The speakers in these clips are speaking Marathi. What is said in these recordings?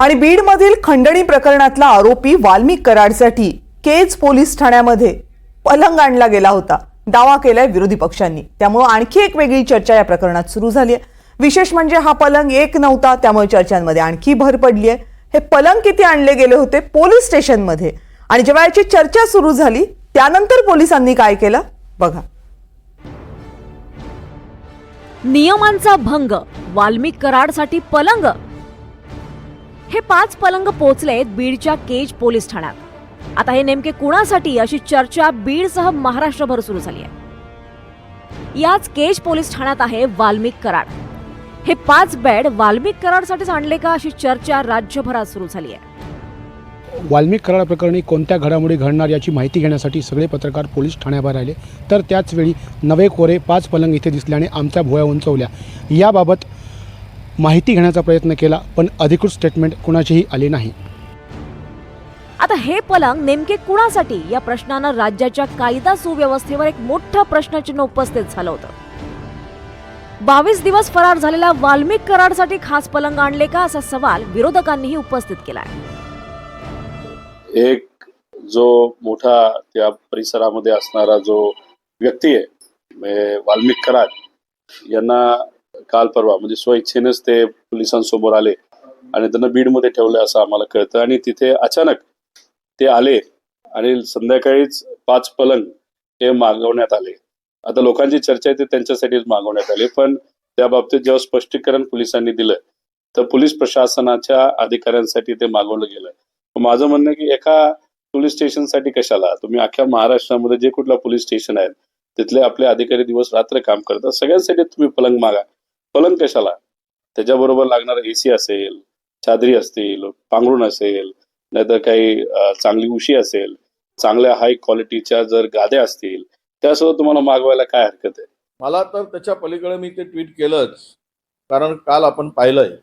आणि बीडमधील खंडणी प्रकरणातला आरोपी वाल्मिक कराडसाठी केज पोलीस ठाण्यामध्ये पलंग आणला गेला होता. दावा केलाय विरोधी पक्षांनी. त्यामुळे आणखी एक वेगळी चर्चा या प्रकरणात सुरू झाली आहे विशेष म्हणजे हा पलंग एक नव्हता त्यामुळे चर्चांमध्ये आणखी भर पडली आहे हे पलंग किती आणले गेले होते? पोलीस स्टेशनमध्ये. आणि जेव्हा याची चर्चा सुरू झाली त्यानंतर पोलिसांनी काय केलं? बघा. नियमांचा भंग. वाल्मिक कराडसाठी पलंग. हे पाच पलंग पोचलेत बीडच्या केज पोलीस ठाण्यात. आता हे नेमके कुणासाठी अशी चर्चा बीडसह महाराष्ट्रभर सुरू झाली आहे? याच केज पोलीस ठाण्यात आहे वाल्मिक कराड. हे पाच बेड वाल्मिक कराडसाठीच आणले का अशी चर्चा राज्यभरात सुरू झाली आहे? वाल्मिक कराड प्रकरणी कोणत्या घडामोडी घडणार याची माहिती घेण्यासाठी सगळे पत्रकार पोलीस ठाण्याबाहेर आले. तर त्याचवेळी नवे कोरे पाच पलंग इथे दिसल्याने आमच्या भुया उंचवल्या. याबाबत माहिती घेण्याचा प्रयत्न केला पण अधिकृत स्टेटमेंट कुणाचीही आली नाही. आता हे पलंग नेमके कुणासाठी? या प्रश्नानं राज्याच्या कायदा सुव्यवस्थेवर एक मोठं प्रश्नचिन्ह उपस्थित झालं होतं. बावीस दिवस फरार झालेल्या वाल्मिक कराडसाठी खास पलंग आणले का असा सवाल विरोधकांनीही उपस्थित केलाय. एक जो मोठा त्या परिसरामध्ये असणारा जो व्यक्ती आहे वाल्मिक कराड यांना काल परवा म्हणजे स्वइच्छेनेच ते पोलिसांसमोर आले आणि त्यांना बीडमध्ये ठेवलं असं आम्हाला कळतं. आणि तिथे अचानक ते आले आणि संध्याकाळीच पाच पलंग हे मागवण्यात आले. आता लोकांची चर्चा आहे ते त्यांच्यासाठीच मागवण्यात आले. पण त्या बाबतीत जेव्हा स्पष्टीकरण पोलिसांनी दिलं तर पोलीस प्रशासनाच्या अधिकाऱ्यांसाठी ते मागवलं गेलं. माझं म्हणणं की एका पोलीस स्टेशनसाठी कशाला? तुम्ही अख्ख्या महाराष्ट्रामध्ये जे कुठला पोलीस स्टेशन आहेत तिथले आपले अधिकारी दिवस रात्र काम करतात सगळ्यांसाठी तुम्ही पलंग मागा. पलंग कशाला? त्याच्याबरोबर लागणार एसी असेल चादरी असतील पांघरुण असेल नाहीतर काही चांगली उशी असेल चांगल्या हाय क्वालिटीच्या जर गाद्या असतील त्यासुद्धा तुम्हाला मागवायला काय हरकत आहे? मला तर त्याच्या पलीकडे मी ते ट्विट केलंच कारण काल आपण पाहिलंय.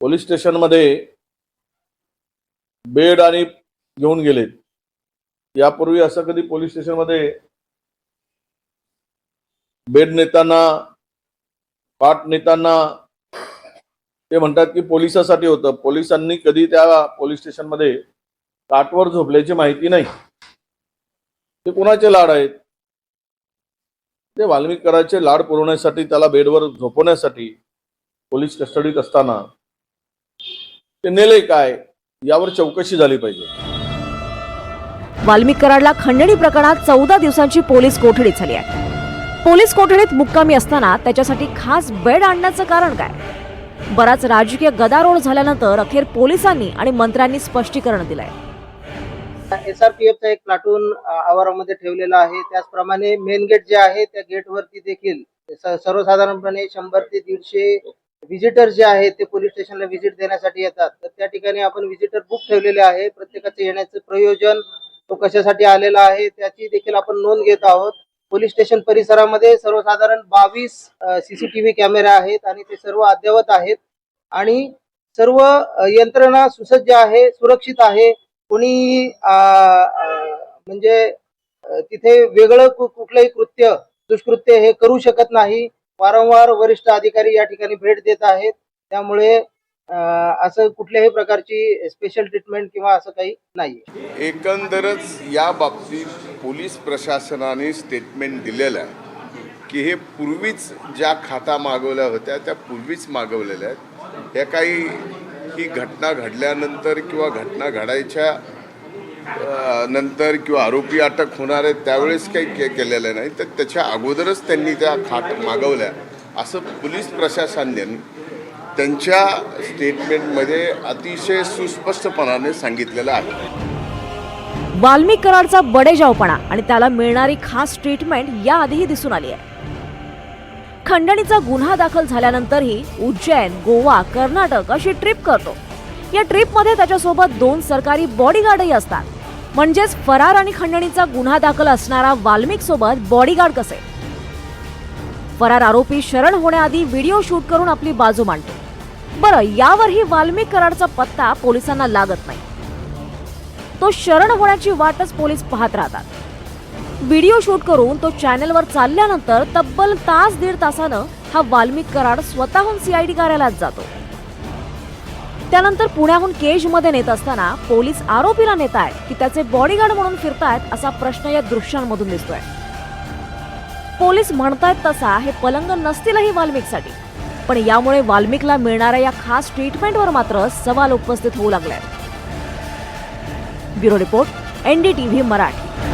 पोलीस स्टेशनमध्ये बेड आणि घेऊन गेलेत. यापूर्वी असं कधी पोलीस स्टेशनमध्ये बेड नेताना पाठ नेताना ते म्हणतात की पोलिसासाठी होतं. पोलिसांनी कधी त्या पोलीस स्टेशनमध्ये ताटवर झोपल्याची माहिती नाही. ते कोणाचे लाड आहेत? ते वाल्मिकराचे लाड पुरवण्यासाठी त्याला बेडवर झोपवण्यासाठी पोलीस कस्टडीत असताना ते नेले काय? यावर चौकशी झाली पाहिजे. वाल्मिक कराडला खंडणी प्रकरणात चौदा दिवसांची पोलीस कोठडी झाली आहे. पोलीस कोठडीत मुक्कामी असताना त्याच्यासाठी खास बेड आणण्याचं कारण काय? बराच राजकीय गदारोळ झाल्यानंतर अखेर पोलिसांनी आणि मंत्र्यांनी स्पष्टीकरण दिलंय. एसआरपीएफचा एक प्लाटून आवारामध्ये ठेवलेला आहे. त्याचप्रमाणे मेन गेट जे आहे त्या गेटवरती देखील सर्वसाधारणपणे शंभर ते दीडशे व्हिजिटर जे आहेत ते पोलीस स्टेशनला व्हिजिट देण्यासाठी येतात. तर त्या ठिकाणी आपण व्हिजिटर बुक ठेवलेले आहे. प्रत्येकाचे येण्याचं प्रयोजन तो कशासाठी आलेला आहे त्याची देखील आपण नोंद घेत आहोत. पोलीस स्टेशन परिसरामध्ये सर्वसाधारण बावीस सीसीटीव्ही कॅमेरे आहेत आणि ते सर्व अद्ययावत आहेत. आणि सर्व यंत्रणा सुसज्ज आहे सुरक्षित आहे. कोणी म्हणजे तिथे वेगळं कुठलंही कृत्य दुष्कृत्य हे करू शकत नाही. वारंवार वरिष्ठ अधिकारी या ठिकाणी भेट देत आहेत. त्यामुळे असं कुठल्याही प्रकारची स्पेशल ट्रीटमेंट किंवा असं काही नाही एकंदरच या बाबतीत पोलीस प्रशासनाने स्टेटमेंट दिलेलं आहे की हे पूर्वीच ज्या खाता मागवल्या होत्या त्या पूर्वीच मागवलेल्या आहेत. ह्या काही ही घटना घडल्यानंतर किंवा घटना घडायच्या नंतर किंवा आरोपी अटक होणार आहेत त्यावेळेस काही के केलेलं नाही. तर त्याच्या अगोदरच त्यांनी त्या खाट मागवल्या. असं पोलीस प्रशासनाने त्यांच्या स्टेटमेंटमध्ये अतिशय सुस्पष्टपणाने सांगितलेलं आहे. वाल्मिक कराडचा बडेजावपणा आणि त्याला मिळणारी खास ट्रीटमेंट याआधीही दिसून आली आहे. खंडणीचा गुन्हा दाखल झाल्यानंतरही उज्जैन गोवा कर्नाटक अशी ट्रिप करतो. या ट्रिपमध्ये त्याच्यासोबत दोन सरकारी बॉडीगार्डही असतात. म्हणजेच फरार आणि खंडणीचा गुन्हा दाखल असणारा वाल्मिक सोबत बॉडीगार्ड कसे? फरार आरोपी शरण होण्याआधी व्हिडिओ शूट करून आपली बाजू मांडतो. बरं यावरही वाल्मिक कराडचा पत्ता पोलिसांना लागत नाही. तो शरण होण्याची वाटच पोलीस पाहत राहतात. व्हिडिओ शूट करून तो चॅनलवर चालल्यानंतर तब्बल तास दीड तासानं हा वाल्मिक कराड स्वतःहून सीआयडी कार्यालयात जातो. त्यानंतर पुण्याहून केजमध्ये नेत असताना पोलीस आरोपीला नेत आहेत की त्याचे बॉडीगार्ड म्हणून फिरतायत असा प्रश्न या दृश्यांमधून दिसतोय. पोलीस म्हणतायत तसा हे पलंग नसतीलही वाल्मिकसाठी. पण यामुळे वाल्मिकला मिळणाऱ्या या खास ट्रीटमेंटवर मात्र सवाल उपस्थित होऊ लागले. Bureau report NDTV Marathi.